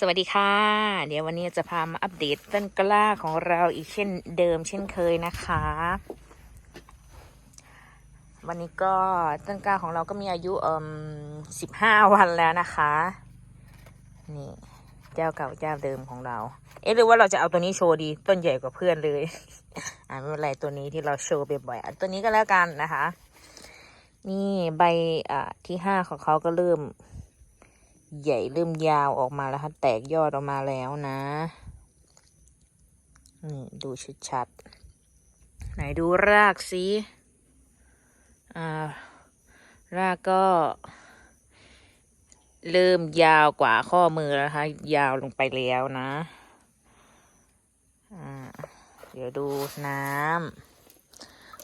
สวัสดีค่ะ เดี๋ยววันนี้จะพามาอัปเดตต้นกล้าของเราอีกเช่นเดิมเช่นเคยนะคะ วันนี้ก็ต้นกล้าของเราก็มีอายุเอ่มสิบห้าวันแล้วนะคะ นี่เจ้าเก่าเจ้าเดิมของเรา เอ๊ะหรือว่าเราจะเอาตัวนี้โชว์ดีต้นใหญ่กว่าเพื่อนเลย อ่าไม่เป็นไรตัวนี้ที่เราโชว์บ่อยๆตัวนี้ก็แล้วกันนะคะ นี่ใบอ่าที่ห้าของเขาก็เริ่ม ใหญ่เริ่มยาวออกมาแล้วค่ะแตกยอดออกมาแล้วนะนี่ดูชัดๆไหนดูรากสิอ่ารากก็ เริ่มยาวกว่าข้อมือแล้วนะคะยาวลงไปแล้วนะ อ่า เดี๋ยวดูน้ำ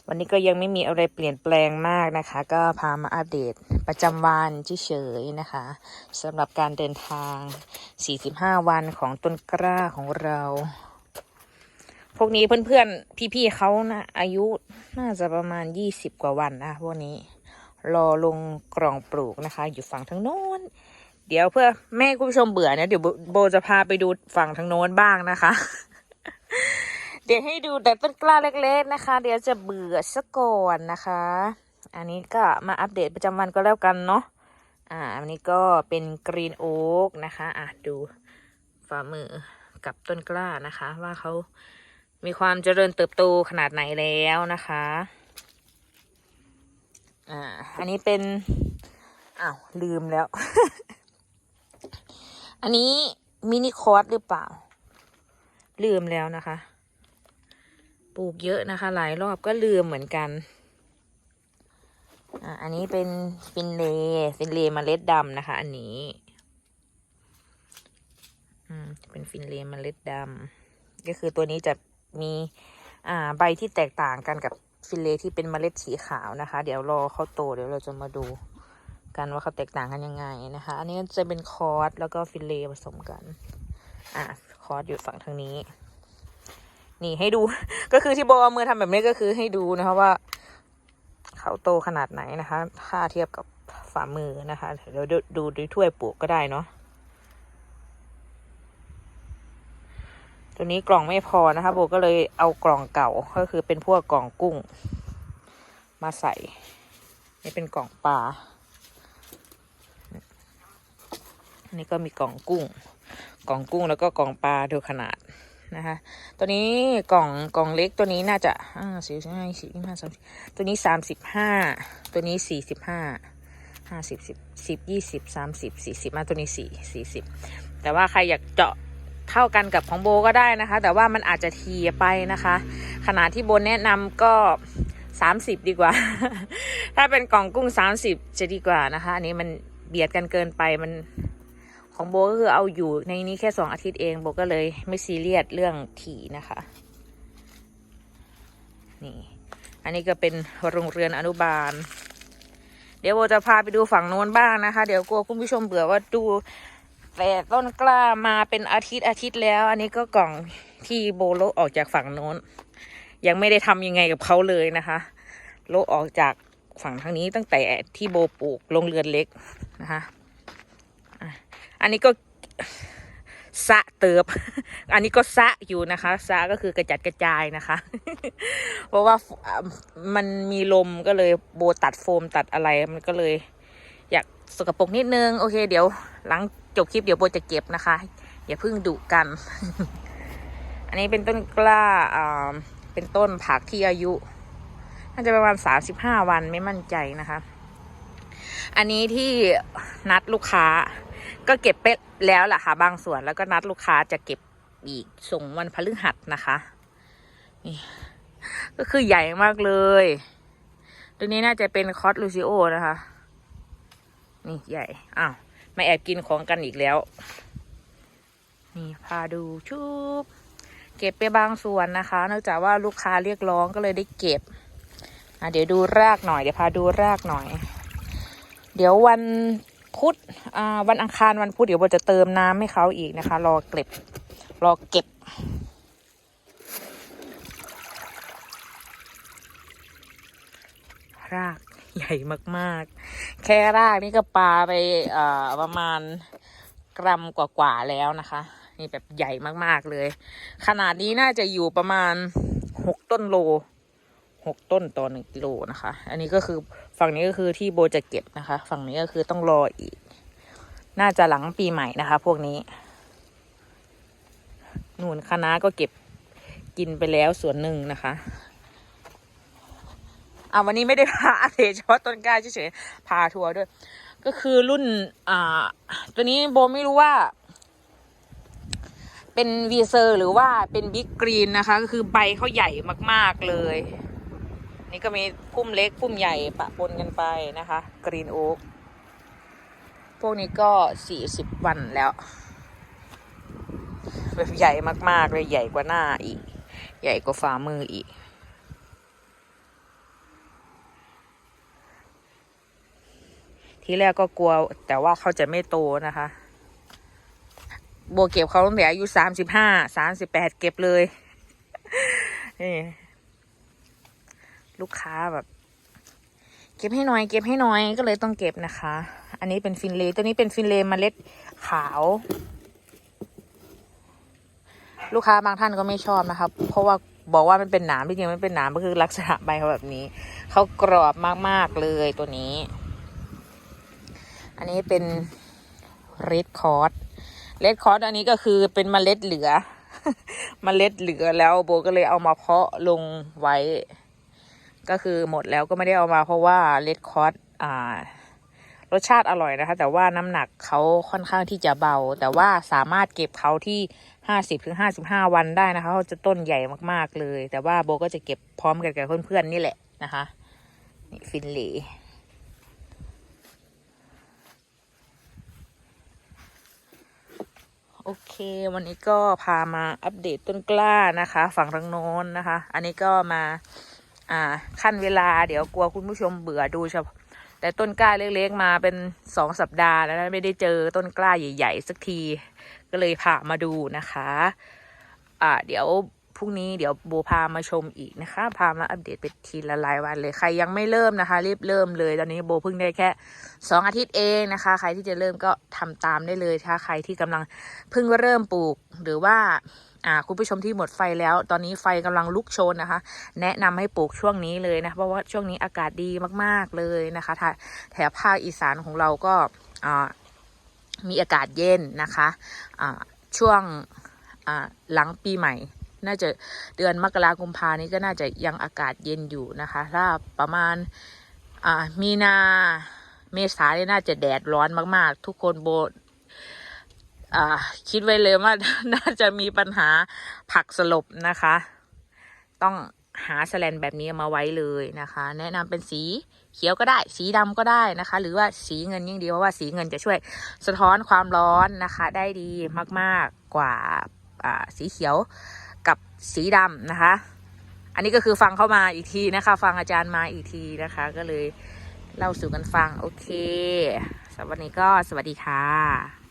วันนี้ก็ยังไม่มีอะไรเปลี่ยนแปลงมากนะคะ ก็พามาอัปเดตประจำวันเฉยๆนะคะสำหรับการเดินทาง 45 วันของต้นกล้าของเรา พวกนี้เพื่อนๆ พี่ๆเขานะ อายุน่าจะประมาณ 20 กว่าวันนะพวกนี้รอลงกล่องปลูกนะคะ อยู่ฝั่งทางโน้น เดี๋ยวเพื่อแม่คุณผู้ชมเบื่อเนี่ยเดี๋ยวโบจะพาไปดูฝั่งทางโน้นบ้างนะคะ ดี๋ยวให้ดูแต่ต้นกล้าเล็กๆนะคะ เดี๋ยวจะเบื่อซะก่อนนะคะ อันนี้ก็มาอัปเดตประจำวันก็แล้วกันเนาะอ่าอันนี้ก็เป็นกรีนโอ๊กนะคะอะดูฝ่ามือกับต้นกล้านะคะ ว่าเขามีความเจริญเติบโตขนาดไหนแล้วนะคะอ่าอันนี้เป็นอ้าวลืมแล้ว อันนี้มินิคอร์สหรือเปล่า ลืมแล้วนะคะ ปลูกเยอะนะคะ หลายรอบก็ลืมเหมือนกัน อ่าอันนี้เป็นฟินเลฟินเลเมล็ดดำนะคะ อันนี้อืมเป็นฟินเลเมล็ดดำก็คือตัวนี้จะมีอ่าใบที่แตกต่างกันกับฟินเลที่เป็นเมล็ดสีขาวนะคะ เดี๋ยวรอเขาโตเดี๋ยวเราจะมาดูกันว่าเขาแตกต่างกันยังไงนะคะ อันนี้จะเป็นคอร์สแล้วก็ฟินเลผสมกัน อ่าคอร์สอยู่ฝั่งทางนี้ นี่ให้ดู ก็คือที่โบเอามือทำแบบนี้ก็คือให้ดูนะคะว่า เขาโตขนาดไหนนะคะ ถ้าเทียบกับฝ่ามือนะคะเดี๋ยวดูดูด้วยถ้วยปลูกก็ได้เนาะตัวนี้กล่องไม่พอนะคะโบก็เลยเอากล่องเก่าก็คือเป็นพวกกล่องกุ้ง มาใส่ นี่เป็นกล่องปลาอันนี้ก็มีกล่องกุ้ง กล่องกุ้งแล้วก็กล่องปลาดูขนาด นะคะ ตัวนี้กล่องกล่องเล็กตัวนี้น่าจะอ่าสี่สิบห้าสี่สิบห้าสามสิบตัวนี้สามสิบห้าตัวนี้สี่สิบห้าห้าสิบสิบสิบยี่สิบสามสิบสี่สิบมาตัวนี้สี่สี่สิบแต่ว่าใครอยากเจาะเท่ากันกับของโบก็ได้นะคะ แต่ว่ามันอาจจะทีไปนะคะ ขนาดที่โบแนะนำก็สามสิบดีกว่า ถ้าเป็นกล่องกุ้งสามสิบจะดีกว่านะคะ อันนี้มันเบียดกันเกินไปมัน ของโบก็คือเอาอยู่ในนี้แค่สองอาทิตย์เองโบก็เลยไม่ซีเรียสเรื่องถี่นะคะนี่อันนี้ก็เป็นโรงเรือนอนุบาล เดี๋ยวโบจะพาไปดูฝั่งโน้นบ้างนะคะ เดี๋ยวกลัวคุณผู้ชมเบื่อว่าดูแต่ต้นกล้ามาเป็นอาทิตย์อาทิตย์แล้ว อันนี้ก็กล่องที่โบโลออกจากฝั่งโน้น ยังไม่ได้ทำยังไงกับเขาเลยนะคะ โลออกจากฝั่งทางนี้ตั้งแต่ที่โบปลูกโรงเรือนเล็กนะคะ อันนี้ก็สะเติบ อันนี้ก็สะอยู่นะคะสะก็คือกระจัดกระจายนะคะ เพราะว่ามันมีลมก็เลยโบตัดโฟมตัดอะไรมันก็เลย อยากสกปรกนิดนึง โอเค เดี๋ยวหลังจบคลิปเดี๋ยวโบจะเก็บนะคะ อย่าเพิ่งดุกัน อันนี้เป็นต้นกล้าอ่าเป็นต้นผักที่อายุน่าจะประมาณสามสิบห้าวันไม่มั่นใจนะคะ อันนี้ที่นัดลูกค้า ก็เก็บไปแล้วล่ะค่ะ บางส่วนแล้วก็นัดลูกค้าจะเก็บอีกส่งวันพฤหัสนะคะนี่ก็คือใหญ่มากเลย ตัวนี้น่าจะเป็นคอสลูซิโอนะคะ นี่ใหญ่ อ้าวมาแอบกินของกันอีกแล้ว นี่พาดูชุบเก็บไปบางส่วนนะคะ เนื่องจากว่าลูกค้าเรียกร้องก็เลยได้เก็บอะเดี๋ยวดูรากหน่อย เดี๋ยวพาดูรากหน่อย เดี๋ยววัน พุธอ่าวันอังคารวันพุธเดี๋ยวโบจะเติมน้ำให้เขาอีกนะคะ รอเก็บ รอเก็บ รากใหญ่มากๆ แค่รากนี่ก็ปลาไปอ่าประมาณกรัมกว่าๆแล้วนะคะ นี่แบบใหญ่มากๆเลย ขนาดนี้น่าจะอยู่ประมาณหกต้นโลหกต้นต่อหนึ่งกิโลนะคะ อันนี้ก็คือ ฝั่งนี้ก็คือที่โบจะเก็บนะคะ ฝั่งนี้ก็คือต้องรออีก น่าจะหลังปีใหม่นะคะ พวกนี้นูนคะน้าก็เก็บกินไปแล้วส่วนหนึ่งนะคะอ่าวันนี้ไม่ได้พาอาเทเฉพาะต้นกล้าเฉยๆพาทัวร์ด้วย ก็คือรุ่นอ่าตัวนี้โบไม่รู้ว่า เป็นวีเซอร์หรือว่าเป็นบิ๊กกรีนนะคะ ก็คือใบเขาใหญ่มาก ๆเลย นี่ก็มีพุ่มเล็กพุ่มใหญ่ปะปนกันไปนะคะ กรีนโอ๊กพวกนี้ก็สี่สิบวันแล้ว แบบใหญ่มาก ๆ เลยใหญ่กว่าหน้าอีก ใหญ่กว่าฝ่ามืออีก ทีแรกก็กลัวแต่ว่าเขาจะไม่โตนะคะโบเก็บเขาตั้งแต่อายุสามสิบห้าสามสิบแปดเก็บเลยนี่ ลูกค้าแบบ เก็บให้หน่อย เก็บให้หน่อยก็เลยต้องเก็บนะคะ อันนี้เป็นฟินเลตัวนี้เป็นฟินเลเมล็ดขาว ลูกค้าบางท่านก็ไม่ชอบนะครับ เพราะว่าบอกว่ามันเป็นหนามจริงมันเป็นหนามก็คือลักษณะใบเขาแบบนี้เขากรอบมากๆเลยตัวนี้ อันนี้เป็นเรดคอร์ดเรดคอร์ดอันนี้ก็คือเป็นเมล็ดเหลือเมล็ดเหลือแล้วโบก็เลยเอามาเพาะลงไว้ ก็คือหมดแล้วก็ไม่ได้เอามาเพราะว่าเรดคอร์ดอ่ารสชาติอร่อยนะคะ แต่ว่าน้ำหนักเขาค่อนข้างที่จะเบา แต่ว่าสามารถเก็บเขาที่ห้าสิบถึงห้าสิบห้าวันได้นะคะเขาจะต้นใหญ่มากๆเลย แต่ว่าโบก็จะเก็บพร้อมกันกับเพื่อนๆนี่แหละนะคะนี่ฟินเลย์โอเค วันนี้ก็พามาอัปเดตต้นกล้านะคะ ฝั่งทางโน้นนะคะ อันนี้ก็มา อ่า ขั้นเวลาเดี๋ยวกลัวคุณผู้ชมเบื่อดูเฉพาะแต่ต้นกล้าเล็กๆมาเป็นสองสัปดาห์แล้วไม่ได้เจอต้นกล้าใหญ่ ๆ สักที ก็เลยพามาดูนะคะ อ่า เดี๋ยวพรุ่งนี้เดี๋ยวโบพามาชมอีกนะคะ พามาอัปเดตเป็นทีละรายวันเลย ใครยังไม่เริ่มนะคะ รีบเริ่มเลย ตอนนี้โบเพิ่งได้แค่สองอาทิตย์เองนะคะ ใครที่จะเริ่มก็ทำตามได้เลยถ้าใครที่กำลังเพิ่งเริ่มปลูกหรือว่า อ่าคุณผู้ชมที่หมดไฟแล้ว ตอนนี้ไฟกำลังลุกโชนนะคะ แนะนำให้ปลูกช่วงนี้เลยนะเพราะว่าช่วงนี้อากาศดีมากๆเลยนะคะถ้าแถบภาคอีสานของเราก็อ่ามีอากาศเย็นนะคะอ่าช่วงอ่าหลังปีใหม่น่าจะเดือนมกราคมกุมภานี้ก็น่าจะยังอากาศเย็นอยู่นะคะ ถ้าประมาณมีนาเมษาเนี่ยน่าจะแดดร้อนมาก ๆ ทุกคนโบ คิดไว้เลยว่าน่าจะมีปัญหาผักสลบนะคะ ต้องหาแสแลนแบบนี้มาไว้เลยนะคะ แนะนำเป็นสีเขียวก็ได้ สีดำก็ได้นะคะ หรือว่าสีเงินยิ่งดีเพราะว่าสีเงินจะช่วยสะท้อนความร้อนนะคะ ได้ดีมากๆกว่าอ่าสีเขียวกับสีดำนะคะ อันนี้ก็คือฟังเข้ามาอีกทีนะคะ ฟังอาจารย์มาอีกทีนะคะ ก็เลยเล่าสู่กันฟังโอเคสำหรับวันนี้ก็สวัสดีค่ะ